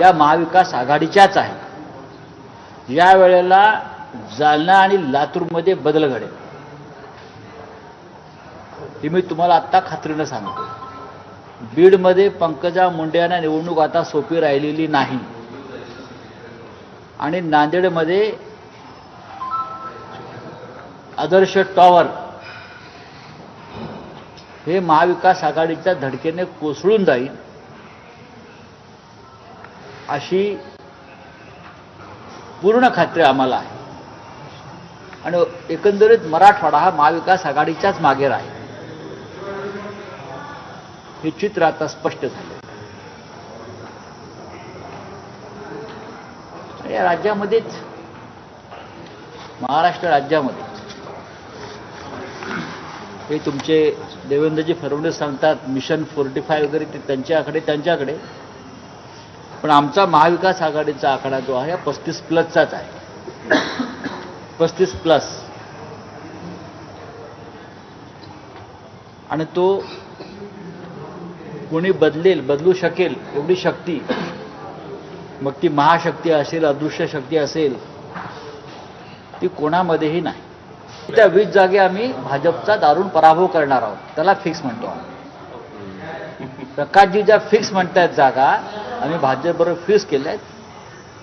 या महाविकास आघाडीच्याच आहेत. या वेळेला जालना आणि लातूरमध्ये बदल घडेल. हे मी तुम्हाला आत्ता खात्रीनं सांगतो. बीडमध्ये पंकजा मुंडे यांना निवडणूक आता सोपी राहिलेली नाही. आणि नांदेडमध्ये आदर्श टॉवर हे महाविकास आघाडीच्या धडकेने कोसळून जाईल. अशी पूर्ण खात्री आम्हाला आहे. आणि एकंदरीत मराठवाडा हा महाविकास आघाडीच्याच मागे राहील. हे चित्र आता स्पष्ट झालं. आणि या राज्यामध्येच महाराष्ट्र राज्यामध्ये हे तुमचे देवेंद्रजी फडणवीस सांगतात मिशन फोर्टी फाय वगैरे ते त्यांच्याकडे त्यांच्याकडे पण आमचा महाविकास आघाडीचा आकडा जो आहे पस्तीस प्लसचाच आहे. पस्तीस प्लस. आणि तो कोणी बदलेल बदलू शकेल एवढी शक्ती. मग ती महाशक्ती असेल अदृश्य शक्ती असेल ती कोणामध्येही नाही. त्या वीस जागी आम्ही भाजपचा दारुण पराभव करणार आहोत. त्याला फिक्स म्हणतो आम्ही. प्रकाशजी ज्या फिक्स म्हणतायत जागा आम्ही भाजपबरोबर फिक्स केले आहेत.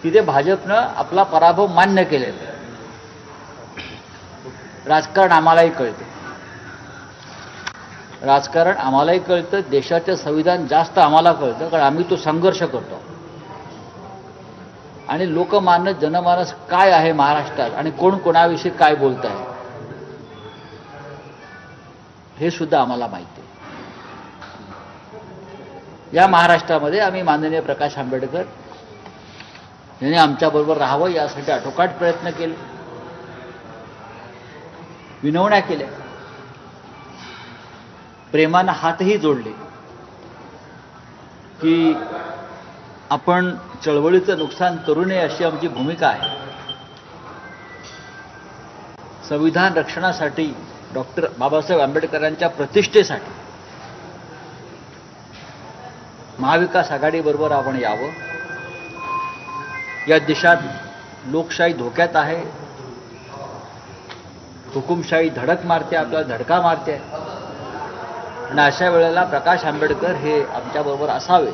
तिथे भाजपनं आपला पराभव मान्य केलेला आहे. राजकारण आम्हालाही कळतं. राजकारण आम्हालाही कळतं देशाचं संविधान जास्त आम्हाला कळतं कारण आम्ही तो संघर्ष करतो. आणि लोकमानस जनमानस काय आहे महाराष्ट्रात आणि कोण कोणाविषयी काय बोलत आहे हे सुद्धा आम्हाला माहिती आहे. या महाराष्ट्रामध्ये आम्ही माननीय प्रकाश आंबेडकर यांनी आमच्याबरोबर राहावं यासाठी आटोकाट प्रयत्न केले. विनवण्या केल्या. प्रेमानं हातही जोडले. की आपण चळवळीचं नुकसान करू नये अशी आमची भूमिका आहे. संविधान रक्षणासाठी डॉक्टर बाबासाहेब आंबेडकरांच्या प्रतिष्ठेसाठी महाविकास आघाडीबरोबर आपण यावं. या देशात लोकशाही धोक्यात आहे. हुकुमशाही धडक मारते आपल्याला धडका मारते. आणि अशा वेळेला प्रकाश आंबेडकर हे आमच्याबरोबर असावे.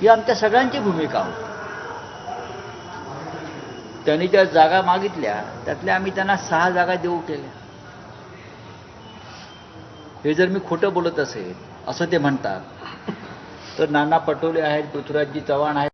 ही आमच्या सगळ्यांची भूमिका होती. त्यांनी ज्या जागा मागितल्या त्यातल्या आम्ही त्यांना सहा जागा देऊ केल्या. हे जर मी खोटं बोलत असेल असं ते म्हणतात तर नाना पटोले आहेत पृथ्वीराजजी चव्हाण आहेत.